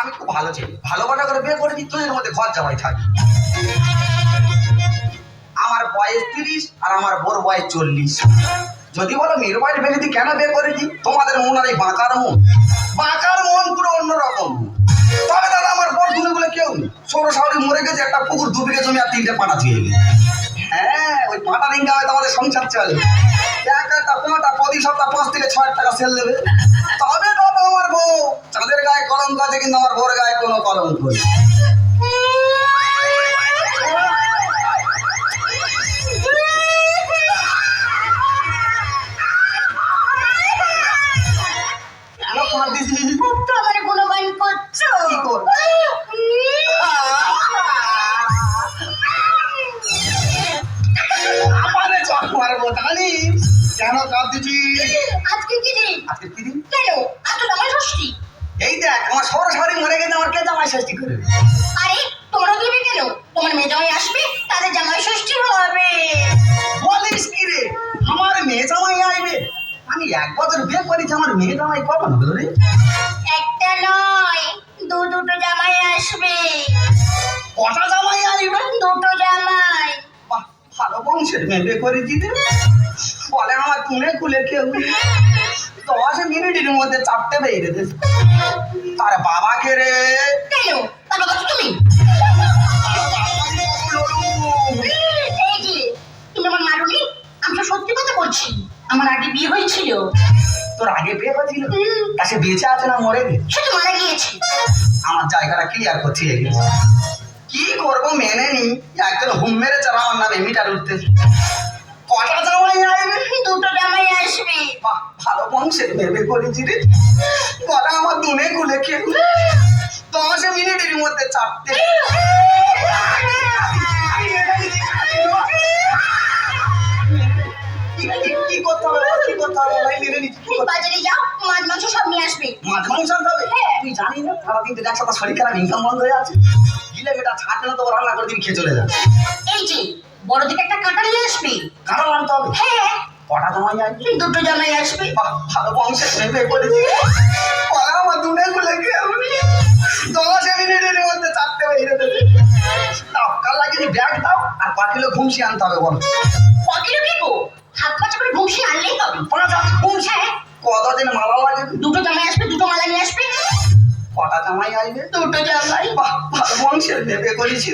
আমি খুব ভালো ছেলে। ভালোবাসা করে বিয়ে করেছি তুই এর মধ্যে ঘর জামাই থাকি। আমার বয়স তিরিশ আর আমার বোর বয়স চল্লিশ। যদি বলো মেয়ের বয়স বেশি কেন বিয়ে করেছি তোমাদের মন আর এই বাঁকার মন। বাঁকার মন পুরো অন্যরকম। তবে দাদা, আমার বর দুলে বলে কেউ সৌর শাহরি মরে গেছে, একটা পুকুর দু বিঘে জমি আর তিনটে পাটা ছুঁয়ে গেছে। হ্যাঁ ওই পাটা ইনকামে তোমাদের সংসার চলে। এক একটা পাঁটা প্রতি সপ্তাহ পাঁচ থেকে ছয় টাকা সেল দেবে। তবে দাদা আমার বউ। চাঁদের গায়ে কলঙ্ক আছে কিন্তু আমার বোর গায়ে কোনো কলঙ্ক নেই। কেন কাঁদিস? তো আমার গুণগান করছ? কি করব? আমারে চট মারবো কেন কাঁদছিস আজকে কি দিন? আজকে কি দিন কেন আজ তো জামাই ষষ্ঠী এই দেখ আমার সরাসরি মরে গেছে আমার কে জামাই ষষ্ঠী করবে? আরে তোমরা দিবে কেন? তোমার মেয়ে জামাই আসবে তাদের জামাই ষষ্ঠী হবে। বলিস কি রে? আমার মেয়ে জামাই আসবে। আমি এক বছর বিয়ে করেছি আমার মেয়ে জামাই কখন হলো রে? একটা নয় দু দুটো জামাই আসবে। কটা জামাই আসবে? দুটো জামাই। ভালো বংশের মেয়ে বিয়ে করেছি বলে আমার তুলে কুলে কেউ। দশ মিনিটের মধ্যে চাপতে বেরিয়ে দিস তার বাবাকে রে। তুমি। সত্যি কথা বলছি আমার আগে বিয়ে হয়েছিল। তোর আগে বিয়ে হয়েছিল? তা সে বেঁচে আছে না মরে গেছে? সে তো মারা গিয়েছে। আমার জায়গাটা ক্লিয়ার করছি কি করব মেনে নি? একজন হুম মেরে চালা আমার নামে মিটার উঠতে কটা জামাই আইবে দুটো জামাই আসবে। বাহ, ভালো বংশের ভেবে করেছি রে। বলে আমার দুনে গুলে কেউ দশ মিনিটের মধ্যে চারটে কি করতে হবে কি করতে হবে নিচ্ছি? বাজারে যাও মাছ মাংস সব নিয়ে আসবে। মাছ মাংস আনতে হবে? তুই জানি না সারাদিন তো একসাথে শরীর খারাপ ইনকাম বন্ধ হয়ে আছে। গিলে বেটা ছাড়তে না তো রান্না করে দিন খেয়ে চলে যাবে এই যে বড় দিকে একটা কাঁটা নিয়ে আসবি? কারণ আনতে হবে হ্যাঁ কটা জামাই আসবে দুটো জামাই আসবে। ভালো বংশের ভেবে করেছি বলে আমার দুনে গুলে কেউ নেই। দশ মিনিটের মধ্যে চারটে বেরিয়ে দেবে দাও কাল লাগিয়ে ব্যাগ দাও আর পাঁচ কিলো ঘুমসি আনতে হবে বলো। কদিনও কি গো? হাত পাঁচ করে ভুসি আনলেই হবে। পাঁচ হাত ঘুমসি? কতদিন মালা লাগে দুটো জামাই আসবে জামাই আসবে দুটো জামাই বংশের করেছি।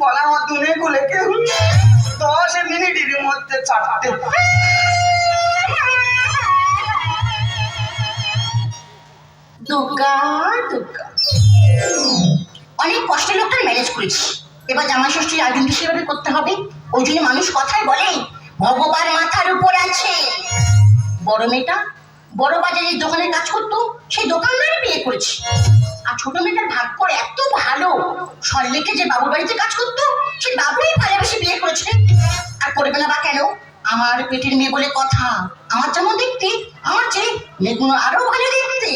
বলে আমার দুনে গুলে কেউ দশ মিনিটের মধ্যে দুর্গা অনেক কষ্টে লোকটার ম্যানেজ করেছি। এবার জামাই ষষ্ঠীর আয়োজন সেভাবে করতে হবে। ওই জন্য মানুষ কথায় বলে, ভগবান মাথার উপর আছে। বড় মেয়েটা বড় বাজারের দোকানে কাজ করতো, সেই দোকানদারে বিয়ে করেছি। আর ছোট মেয়েটার ভাগ্য এত ভালো, সল্লেকে যে বাবুর বাড়িতে কাজ করতো, সেই বাবুই ভালোবেসে বিয়ে করেছে। আর করবে না বা কেন? আমার পেটের মেয়ে বলে কথা, আমার যেমন দেখতে, আমার যে মেয়েগুলো আরও ভালো দেখতে।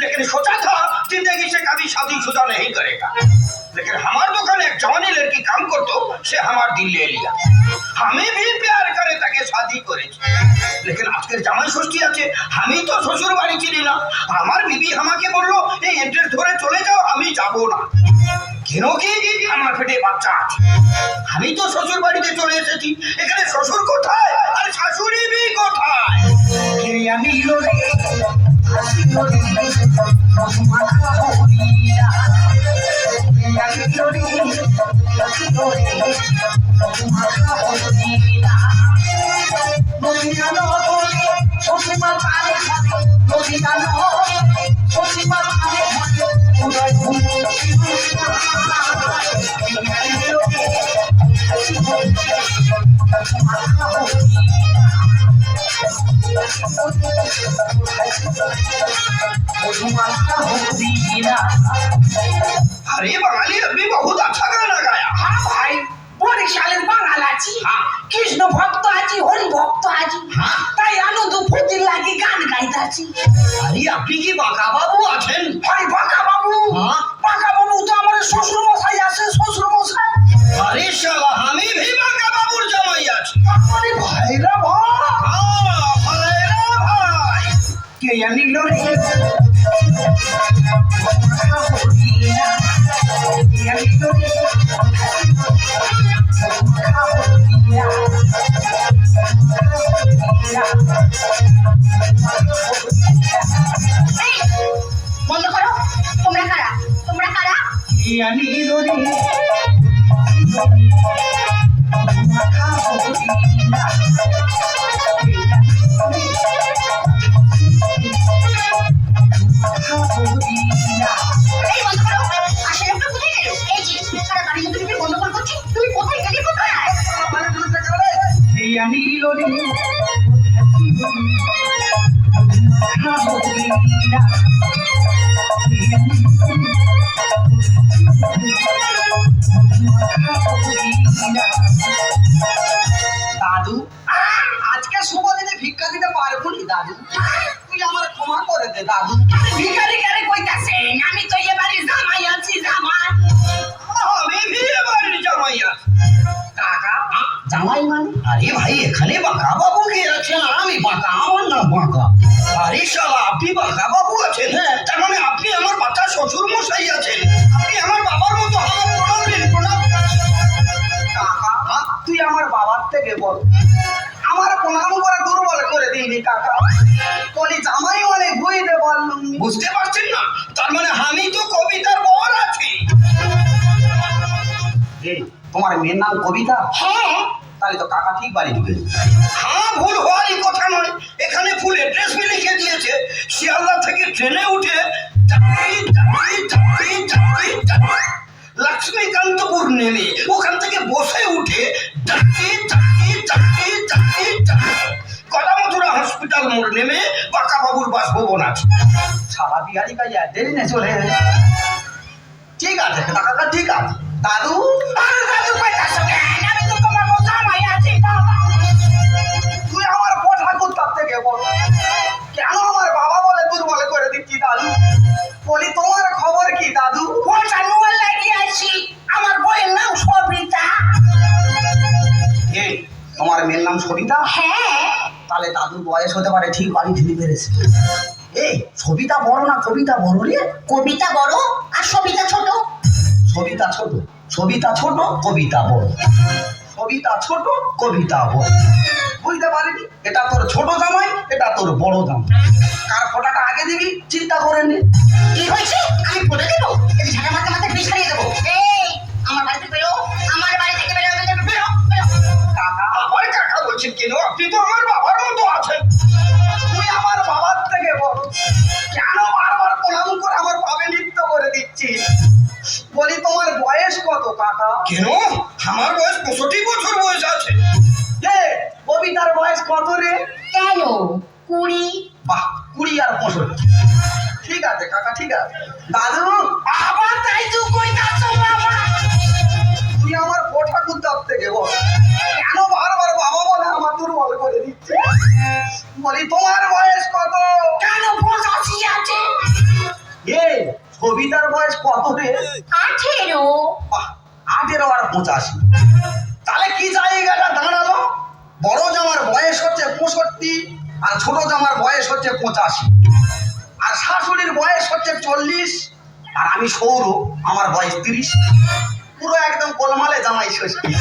लेकिन सोचा था जिंदगी से कभी शादीशुदा नहीं करेगा लेकिन हमारे दुकान एक जवानी लड़की काम करतो से हमार दिल ले लिया हमें भी प्यार करे তাকে শাদি করেছে लेकिन আজকের জামাই ষষ্ঠী আছে আমি তো শ্বশুর বাড়ি ছিলি না আমার বিবি আমাকে বললো এই এড্রেস ধরে চলে যাও আমি যাব না কেন কি আমার পেটে বাচ্চা আছে আমি তো শ্বশুর বাড়িতে চলে এসেছি এখানে শ্বশুর কোথায় আর শাশুড়ি বি কোথায় কিরিয়া अरे बंगाली अभी बहुत अच्छा गाना गाया হ্যাঁ ভাই বরিশালের বাঙাল আছি হ্যাঁ। কৃষ্ণ ভক্ত আছি হরি ভক্ত আছি হ্যাঁ। তাই আনন্দ ফুর্তি লাগে গান গাইতাছি আরে আপনি কি বাঁকা বাবু আছেন হরি বাঁকা বাবু হ্যাঁ। বাঁকা বাবু তো আমার শ্বশুর মশাই আছে শ্বশুর মশাই আরে শালা আমি ভি বাঁকা বাবুর জামাই আছি তারপরে ভাইরা ভাই কে দাদু আজকে শুভ দিনে ভিক্ষা দিতে পারব নি দাদু? তুই আমার ক্ষমা করে দে দাদু। ভিখারি কারে কইতাছেন? আমি তো এবারে জামাই মানে? আরে ভাই এখানে বাঁকা বাবু কে আছেন আমি বাঁকা আমার নাম বাঁকা। আরে শালা আপনি বাঁকা বাবু আছেন হ্যাঁ? তার মানে আপনি আমার বাচ্চা শ্বশুর মশাই আছেন। আপনি আমার বাবার মতো আমার প্রণাম প্রণাম। কাকা তুই আমার বাবার থেকে বল। আমার প্রণাম করে দুর্বল করে দিইনি কাকা। বলি জামাই মানে বুঝতে পারলুম। বুঝতে পারছেন না? তার মানে আমি তো কবিতার বর আছি। তোমার মেয়ের নাম কবিতা? হ্যাঁ তাহলে তো কাকা ঠিক বাড়ি ঢুকে হ্যাঁ ভুল হওয়ারই কথা নয়। এখানে ফুল অ্যাড্রেস বি লিখে দিয়েছে। শিয়ালদা থেকে ট্রেনে উঠে লক্ষ্মীকান্তপুর নেমে ওখান থেকে বসে উঠে কদামথুরা হসপিটাল মোড় নেমে পাকাবাবুর বাসভবন আছে। সারা বিহারি কাজ দেরি না চলে ঠিক আছে, কাকা, ঠিক আছে। দাদু? আরে দাদু কইতাছো দাদুর বয়স হতে পারে ঠিক বাড়ি ঢিলি পেরেছে এই সবিতা বড় না কবিতা বড় রে? কবিতা বড় আর সবিতা ছোট? সবিতা ছোট সবিতা ছোট কবিতা বড়। সবিতা ছোট কবিতা বড়। বুঝতে পারিনি? এটা তোর ছোট জামাই এটা তোর বড় জামাই। কার ফোটাটা আগে দিবি চিন্তা করে নে। কি হয়েছে? আমি বলে দেবো? এই ঝাড়া মাথা মাথা বিষ খাইয়ে দেবো। এই আমার বাড়িতে বেরো আমার বাড়ি থেকে বেরো বেরো বেরো কাকা আমার কাকা বলছেন কেন আপনি তো আমার কেন? আমার বয়স পঁয়ষট্টি বছর বয়স আছে। কবিতার বয়স কত রে? কেন? কুড়ি। বাহ কুড়ি আর পঁয়ষট্টি। ঠিক আছে কাকা ঠিক আছে। দাদু আবার তাই তুই কইতাছো বাবা। তুই আমার পোঠা কুদ্দার থেকে বল। কেন বারবার বাবা বলে আমার দুর্বল করে দিচ্ছে? বলি তোমার বয়স কত? কেন পঁচাশি আছে? এ কবিতার বয়স কত রে? আঠেরো। বাহ আঠেরো আর পঁচাশি। তাহলে কি জায়গাটা দাঁড়াল? বড় জামার বয়স হচ্ছে পঁয়ষট্টি আর ছোট জামার বয়স হচ্ছে পঁচাশি। আর শাশুড়ির বয়স হচ্ছে চল্লিশ আর আমি সৌর, আমার বয়স তিরিশ। পুরো একদম গোলমালে জামাই ষষ্ঠী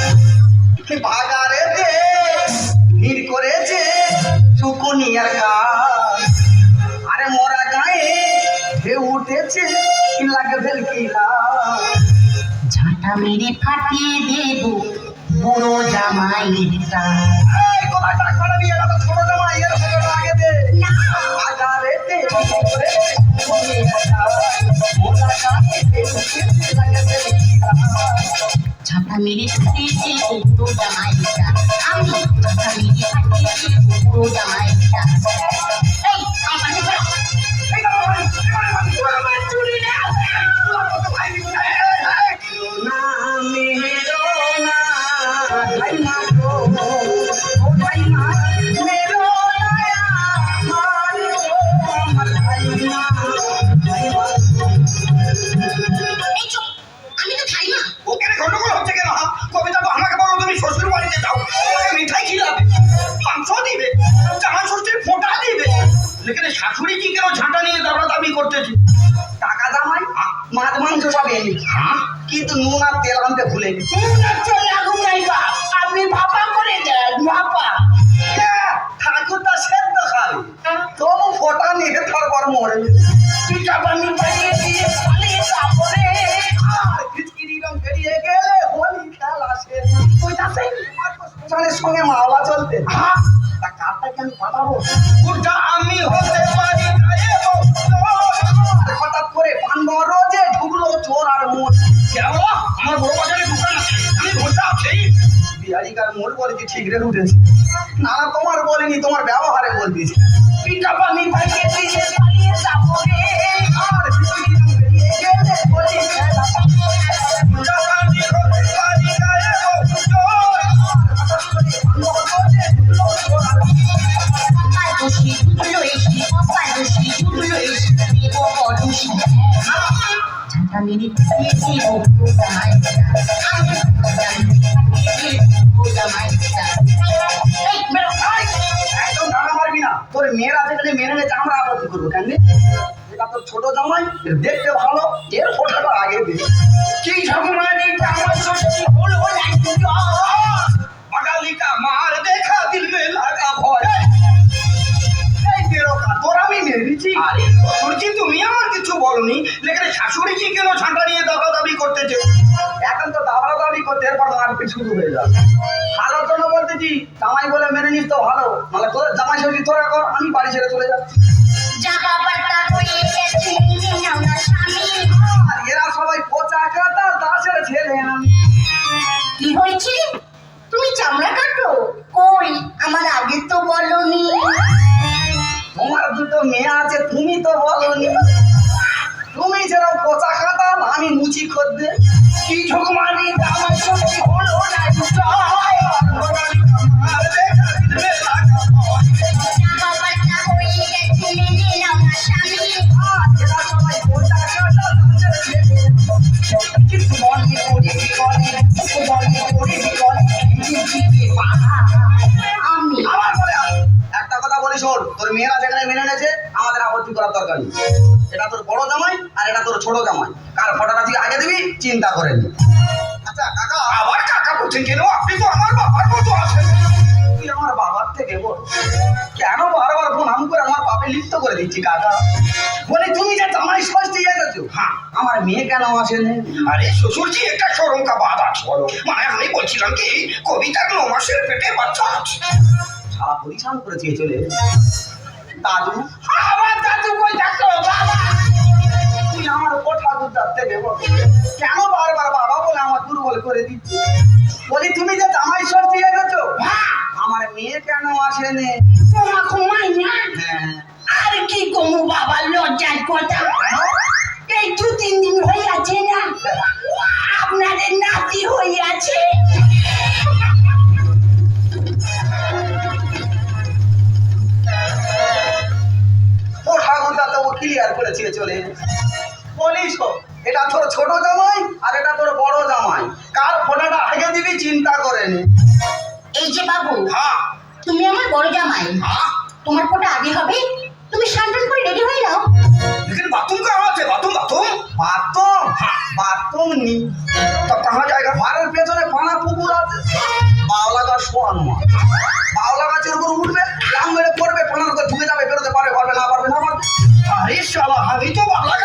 বাগারে দেশ ভিড় করেছে সুকুনিয়ার গাছ আরে মোরা গায়ে ঢেউ উঠেছে, কি লাগে ভেলকিলা ঝাঁটা মেরে ফাটিয়ে দেব বুড়ো জামাইটা এই কোথায় টাক মারাবি? এটা তো ছোট জামাই, এর ফটোটা আগে দে। আগারেতে দিবে। জামা ষষ্ঠীর ফোঁটা দিবে। লেকিন শাশুড়ি কি কেন ঝাঁটা নিয়ে দাবড়া দাবি করতেছে? টাকা জামাই মাছ মাংস সব এনে হ্যাঁ? কিন্তু নুন আর তেল আনতে ভুলে গেছি। বিহারিকার মোট বলেছি ঠিক রে উঠেছে না না তোমার বলিনি তোমার ব্যবহারে বলতেছি পিঠা বানি বানিয়ে দিয়ে পালিয়ে তারপরে আর বেরিয়ে গেলে হোলি খেলা ওটা দেখতে ভালো এর ফোটাটা আগে দে কি ঝগমানি আমার ষষ্ঠী হলো না বাঙালিকা মার দেখা দিল মে লাগা ভয়। তোর আমি মেরেছি আরে। সূর্যি তুমি আমার কিছু বলনি? লেকিন শাশুড়ি কি কেন ঝাঁটা নিয়ে দাদা দাবি করতেছে? এখন তো দাবড়া দাবি করতে এরপর মারপিট শুরু হয়ে যাবে। ভালোর জন্য বলতেছি জামাই বলে মেনে নিস তো ভালো। নাহলে তোর জামাই সবজি তোরা কর আমি বাড়ি ছেড়ে চলে যাচ্ছি। মেয়ে আছে তুমি তো বলনি। তুমি যেরকম পচা খাতাম আমি মুচি খদ্দে। কি ঝগমানি আমার দরকার নেই। এটা তোর বড় জামাই আর এটা তোর ছোট জামাই। কার ফটোটা তুই আগে দিবি, চিন্তা করে নি। আচ্ছা কাকা, আবার কাকা বলছেন কেন? আপনি তো আমার বাবার মতো আছেন। তুই আমার বাবার থেকে বল। কেন বারবার প্রণাম করে আমার পাপে লিপ্ত করে দিচ্ছি, কাকা? বলে, তুমি যে জামাই ষষ্ঠী এসেছ হ্যাঁ আমার মেয়ে কেন আসেনি? আরে, শ্বশুরজি, একটা সরম কা বাদ আছে মানে আমি বলছিলাম কি, কবিতার ন মাসের পেটে বাচ্চা আছে। সারা পরিশ্রম করে দিয়ে চলে। দাদু আমার কই থাকতো বাবা! তুই আমার কোঠা দুধার থেকে বল কেন বারবার বাবা বলে আমার দুর্বল করে দিচ্ছি? বলি তুমি যে জামাই ষষ্ঠী এসেছ? আমার মেয়ে কেন আসেনি? তোমা ঘুমাই না? হ্যাঁ। আর কি কমু বাবা লজ্জার কথা? এই দু তিন দিন আছে না। আপনাদের নাতি হয়ে করে ছেড়ে চলে এসেছে। বলিস তো, এটা তোর ছোট জামাই আর এটা তোর বড় জামাই কার ফোটাটা আগে দিবি চিন্তা করে নে এই যে বাবু হ্যাঁ তুমি আমার বড় জামাই হ্যাঁ তোমার কোটা আগে হবে তুমি স্নান করে রেডি হয়ে নাও लेकिन बाथरूम कहाँ আছে বাথরুম বাথরুম বাথরুম বাথরুম নি तो कहाँ जाएगा ঘরের পেছনে পানা পুকুর আছে বাওলা গাছ শোয়ান মাছ বাওলা গাছের উপর উঠবে লাম মেরে পড়বে পানার উপর ঢুকে যাবে বেরোতে পারবে পারবে না পারবে না পারবে আরে শালা আমি তো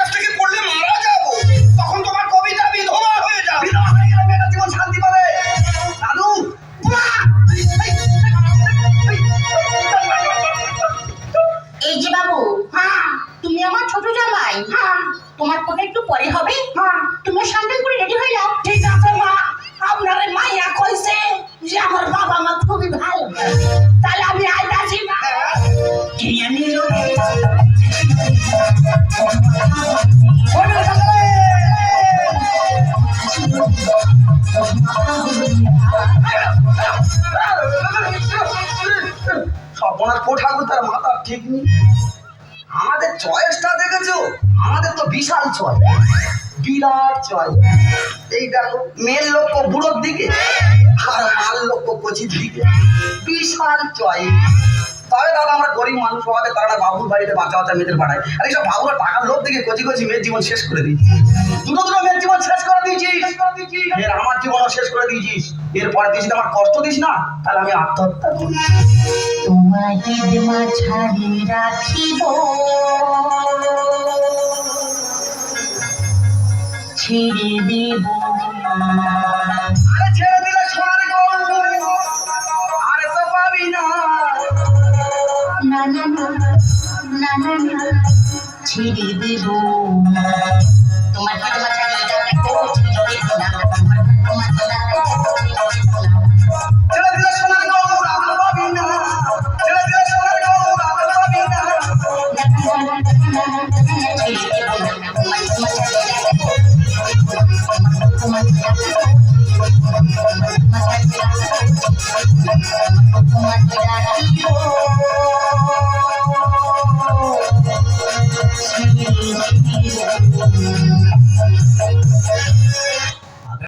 ওনার কোঠাগু তার মাথা ঠিক নেই। আমাদের চয়েসটা দেখেছ? আমাদের তো বিশাল চয়। বিরাট চয়। এই দেখো মেয়ের লক্ষ্য বুড়োর দিকে আর মাল লক্ষ্য কচির দিকে। বিশাল চয়। তবে দাদা, আমরা গরিব মানুষ হওয়াতে তারা বাবুর বাড়িতে বাচ্চা বাচ্চা মেয়েদের পাঠায়। আর এইসব বাবুরা টাকার লোভ দিকে কচি কচি মেয়ের জীবন শেষ করে দিয়েছি। দুটো দুটো মেয়ের জীবন শেষ করে দিয়েছিস। এর আমার জীবনও শেষ করে দিয়েছিস। এরপরে যদি আমার কষ্ট দিস না, তাহলে আমি আত্মহত্যা করি তোমাদের মাঝারে রাখিব। ছেড়ে দেব আরে ছেড়ে দিলে তো পাবি না। না না না না না না ছেড়ে দেব তোমার